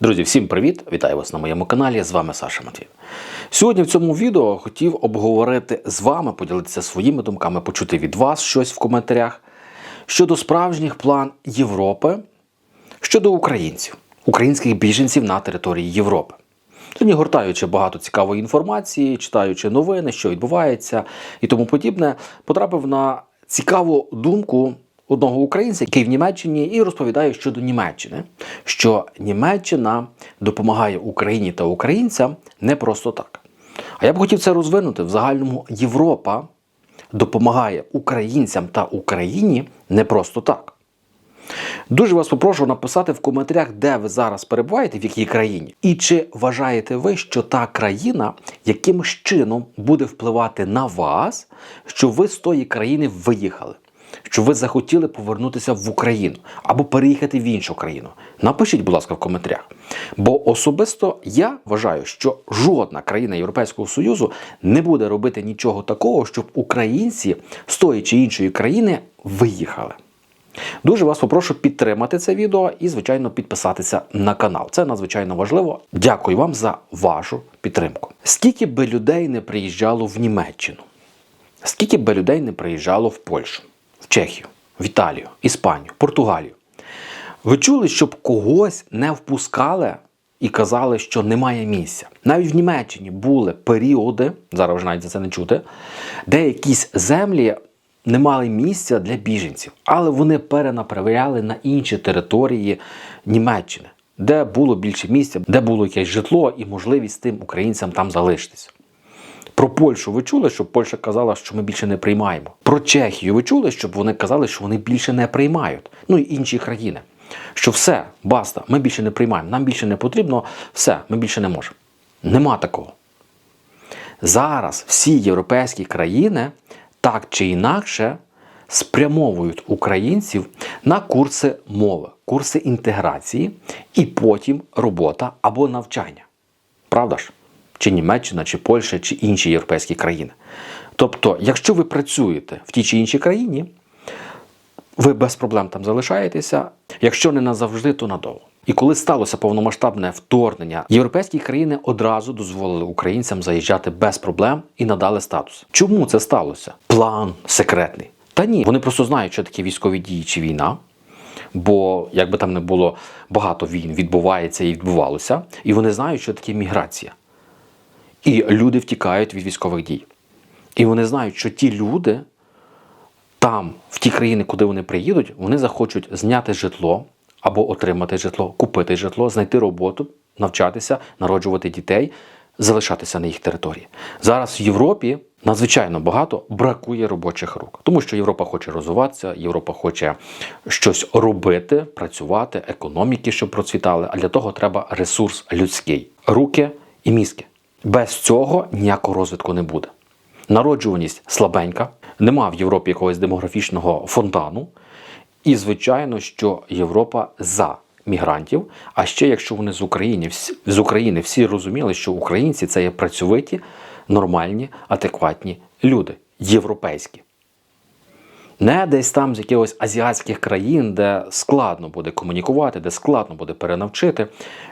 Друзі, всім привіт! Вітаю вас на моєму каналі. З вами Саша Матвій. Сьогодні в цьому відео хотів обговорити з вами, поділитися своїми думками, почути від вас щось в коментарях щодо справжніх план Європи щодо українців, українських біженців на території Європи. Сьогодні гортаючи багато цікавої інформації, читаючи новини, що відбувається і тому подібне, потрапив на цікаву думку одного українця, який в Німеччині, і розповідає щодо Німеччини, що Німеччина допомагає Україні та українцям не просто так. А я б хотів це розвинути в загальному Європа допомагає українцям та Україні не просто так. Дуже вас попрошу написати в коментарях, де ви зараз перебуваєте, в якій країні, і чи вважаєте ви, що та країна якимось чином буде впливати на вас, що ви з тої країни виїхали, що ви захотіли повернутися в Україну або переїхати в іншу країну. Напишіть, будь ласка, в коментарях. Бо особисто я вважаю, що жодна країна Європейського Союзу не буде робити нічого такого, щоб українці з тої чи іншої країни виїхали. Дуже вас попрошу підтримати це відео і, звичайно, підписатися на канал. Це надзвичайно важливо. Дякую вам за вашу підтримку. Скільки би людей не приїжджало в Німеччину, скільки би людей не приїжджало в Польщу, в Чехію, в Італію, Іспанію, Португалію. Ви чули, щоб когось не впускали і казали, що немає місця. Навіть в Німеччині були періоди, зараз вже навіть за це не чути, де якісь землі не мали місця для біженців, але вони перенаправляли на інші території Німеччини, де було більше місця, де було якесь житло і можливість тим українцям там залишитися. Про Польщу ви чули, щоб Польща казала, що ми більше не приймаємо. Про Чехію ви чули, щоб вони казали, що вони більше не приймають. Ну і інші країни. Що все, баста, ми більше не приймаємо, нам більше не потрібно, все, ми більше не можемо. Нема такого. Зараз всі європейські країни так чи інакше спрямовують українців на курси мови, курси інтеграції і потім робота або навчання. Правда ж? Чи Німеччина, чи Польща, чи інші європейські країни. Тобто, якщо ви працюєте в тій чи іншій країні, ви без проблем там залишаєтеся, якщо не назавжди, то надовго. І коли сталося повномасштабне вторгнення, європейські країни одразу дозволили українцям заїжджати без проблем і надали статус. Чому це сталося? План секретний. Та ні, вони просто знають, що таке військові дії чи війна. Бо як би там не було багато війн, відбувається і відбувалося, і вони знають, що таке міграція. І люди втікають від військових дій. І вони знають, що ті люди там, в ті країни, куди вони приїдуть, вони захочуть зняти житло або отримати житло, купити житло, знайти роботу, навчатися, народжувати дітей, залишатися на їх території. Зараз в Європі надзвичайно багато бракує робочих рук, тому що Європа хоче розвиватися, Європа хоче щось робити, працювати, економіки, щоб процвітали. А для того треба ресурс людський, руки і мізки. Без цього ніякого розвитку не буде. Народжуваність слабенька, нема в Європі якогось демографічного фонтану. І, звичайно, що Європа за мігрантів. А ще якщо вони з України, з України всі розуміли, що українці це є працьовиті, нормальні, адекватні люди, європейські. Не десь там з якихось азіатських країн, де складно буде комунікувати, де складно буде перенавчити,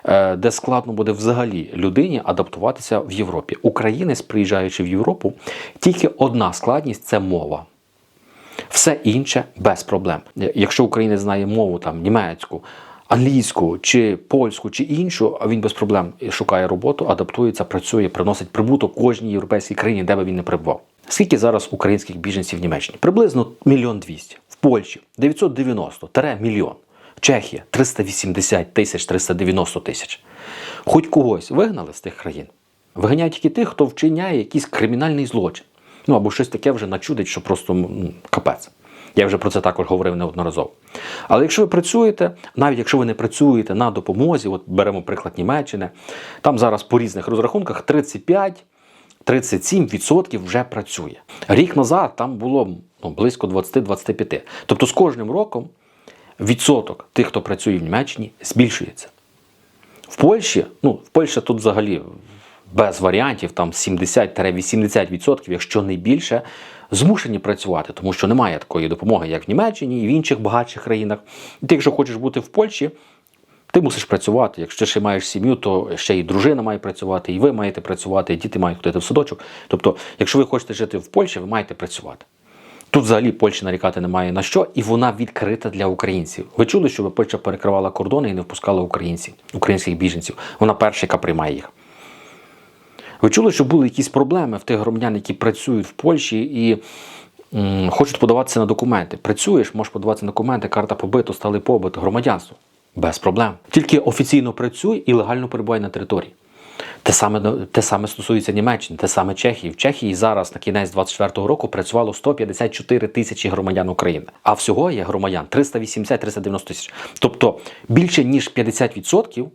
е, де складно буде взагалі людині адаптуватися в Європі. Українець, приїжджаючи в Європу, тільки одна складність це мова. Все інше без проблем. Якщо українець знає мову там німецьку, англійську чи польську чи іншу, а він без проблем шукає роботу, адаптується, працює, приносить прибуток кожній європейській країні, де би він не перебував. Скільки зараз українських біженців в Німеччині? Приблизно мільйон двісті. В Польщі 990 тере мільйон. Чехія 380 тисяч 390 тисяч. Хоч когось вигнали з тих країн. Виганяють тільки тих, хто вчиняє якийсь кримінальний злочин. Ну або щось таке вже начудить, що просто ну, капець. Я вже про це також говорив неодноразово. Але якщо ви працюєте, навіть якщо ви не працюєте на допомозі, от беремо приклад Німеччини, там зараз по різних розрахунках 35 37% вже працює. Рік назад там було ну, близько 20-25. Тому з кожним роком відсоток тих, хто працює в Німеччині, збільшується. В Польщі, ну, в Польщі тут взагалі без варіантів, там 70-80%, якщо не більше, змушені працювати, тому що немає такої допомоги, як в Німеччині і в інших багатших країнах. І ти, якщо хочеш бути в Польщі, Ти мусиш працювати. Якщо ще маєш сім'ю, то ще і дружина має працювати, і ви маєте працювати, і діти мають ходити в садочок. Тобто, якщо ви хочете жити в Польщі, ви маєте працювати. Тут взагалі Польщі нарікати немає на що, і вона відкрита для українців. Ви чули, що Польща перекривала кордони і не впускала українців, українських біженців. Вона перша, яка приймає їх. Ви чули, що були якісь проблеми в тих громадян, які працюють в Польщі і м, хочуть подаватися на документи. Працюєш, можеш подаватися на документи, карта побиту, сталий побит, громадянство. Без проблем. Тільки офіційно працюй і легально перебувай на території. Те саме, те саме стосується Німеччини, те саме Чехії. В Чехії зараз на кінець 24-го року працювало 154 тисячі громадян України, а всього є громадян 380-390 тисяч. Тобто більше ніж 50%,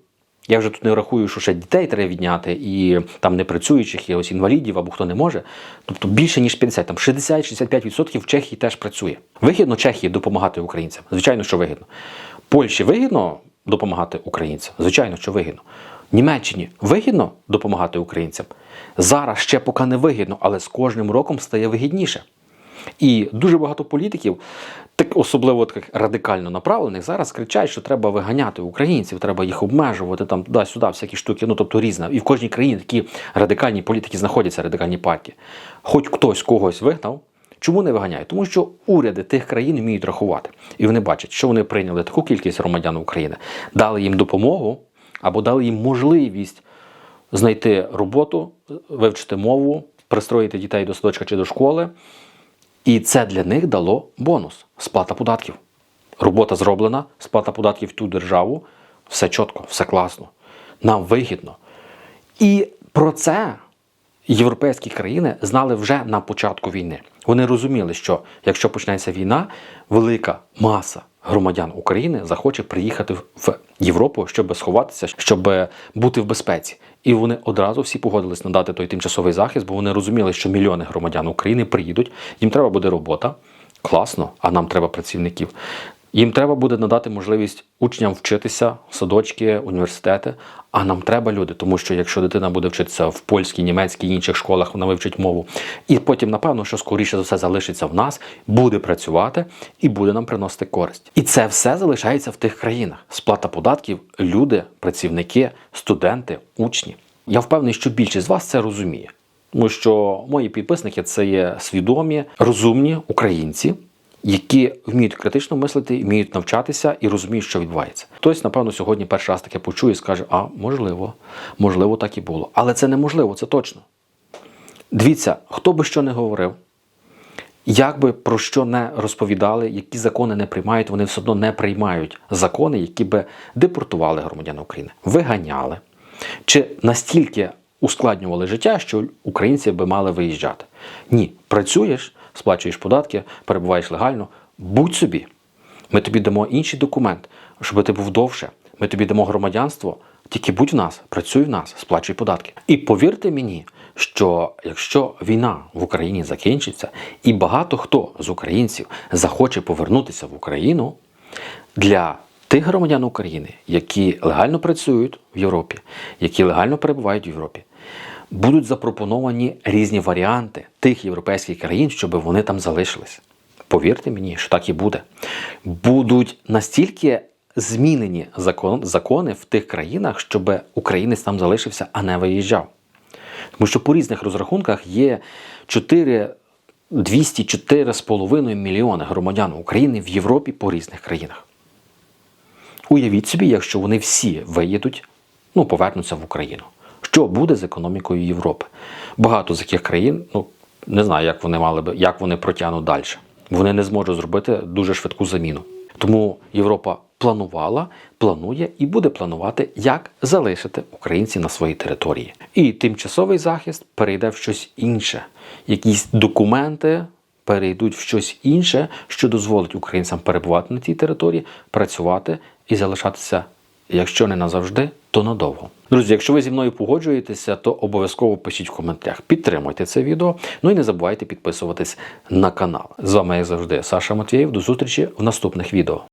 я вже тут не рахую, що ще дітей треба відняти, і там непрацюючих, і ось інвалідів або хто не може. Тобто більше ніж 50, там 60-65% в Чехії теж працює. Вигідно Чехії допомагати українцям. Звичайно, що вигідно. Польщі вигідно допомагати українцям. Звичайно, що вигідно. Німеччині вигідно допомагати українцям. Зараз ще поки не вигідно, але з кожним роком стає вигідніше. І дуже багато політиків, так особливо таких радикально направлених, зараз кричать, що треба виганяти українців, треба їх обмежувати там туди-сюди, всякі штуки. Ну тобто різне. І в кожній країні такі радикальні політики знаходяться, радикальні партії. Хоч хтось когось вигнав. Чому не виганяють? Тому що уряди тих країн вміють рахувати. І вони бачать, що вони прийняли таку кількість громадян України, дали їм допомогу або дали їм можливість знайти роботу, вивчити мову, пристроїти дітей до садочка чи до школи. І це для них дало бонус сплата податків. Робота зроблена, сплата податків в ту державу, все чітко, все класно. Нам вигідно. І про це європейські країни знали вже на початку війни. Вони розуміли, що якщо почнеться війна, велика маса громадян України захоче приїхати в Європу, щоб сховатися, щоб бути в безпеці. І вони одразу всі погодились надати той тимчасовий захист, бо вони розуміли, що мільйони громадян України приїдуть, їм треба буде робота. Класно, а нам треба працівників. Їм треба буде надати можливість учням вчитися, садочки, університети. А нам треба люди, тому що якщо дитина буде вчитися в польській, німецькій інших школах, вона вивчить мову. І потім, напевно, що скоріше за все залишиться в нас, буде працювати і буде нам приносити користь. І це все залишається в тих країнах. Сплата податків, люди, працівники, студенти, учні. Я впевнений, що більшість з вас це розуміє. Тому що мої підписники це є свідомі, розумні українці які вміють критично мислити, вміють навчатися і розуміють, що відбувається. Хтось, напевно, сьогодні перший раз таке почує і скаже: а можливо, можливо, так і було. Але це неможливо, це точно. Дивіться, хто би що не говорив, як би про що не розповідали, які закони не приймають, вони все одно не приймають закони, які би депортували громадян України, виганяли, чи настільки ускладнювали життя, що українці би мали виїжджати. Ні, працюєш, сплачуєш податки, перебуваєш легально, будь собі. Ми тобі дамо інший документ, щоб ти був довше. Ми тобі дамо громадянство, тільки будь в нас, працюй в нас, сплачуй податки. І повірте мені, що якщо війна в Україні закінчиться, і багато хто з українців захоче повернутися в Україну для тих громадян України, які легально працюють в Європі, які легально перебувають в Європі, будуть запропоновані різні варіанти тих європейських країн, щоб вони там залишились. Повірте мені, що так і буде. Будуть настільки змінені закон, закони в тих країнах, щоб українець там залишився, а не виїжджав. Тому що по різних розрахунках є 4 204,5 мільйони громадян України в Європі по різних країнах. Уявіть собі, якщо вони всі виїдуть, ну, повернуться в Україну. Що буде з економікою Європи? Багато з яких країн, ну не знаю, як вони мали би, як вони протягнуть далі. Вони не зможуть зробити дуже швидку заміну. Тому Європа планувала, планує і буде планувати, як залишити українців на своїй території. І тимчасовий захист перейде в щось інше. Якісь документи перейдуть в щось інше, що дозволить українцям перебувати на цій території, працювати і залишатися, якщо не назавжди, то надовго. Друзі, якщо ви зі мною погоджуєтеся, то обов'язково пишіть в коментарях. Підтримуйте це відео. Ну і не забувайте підписуватись на канал. З вами, як завжди, Саша Матвієв. До зустрічі в наступних відео.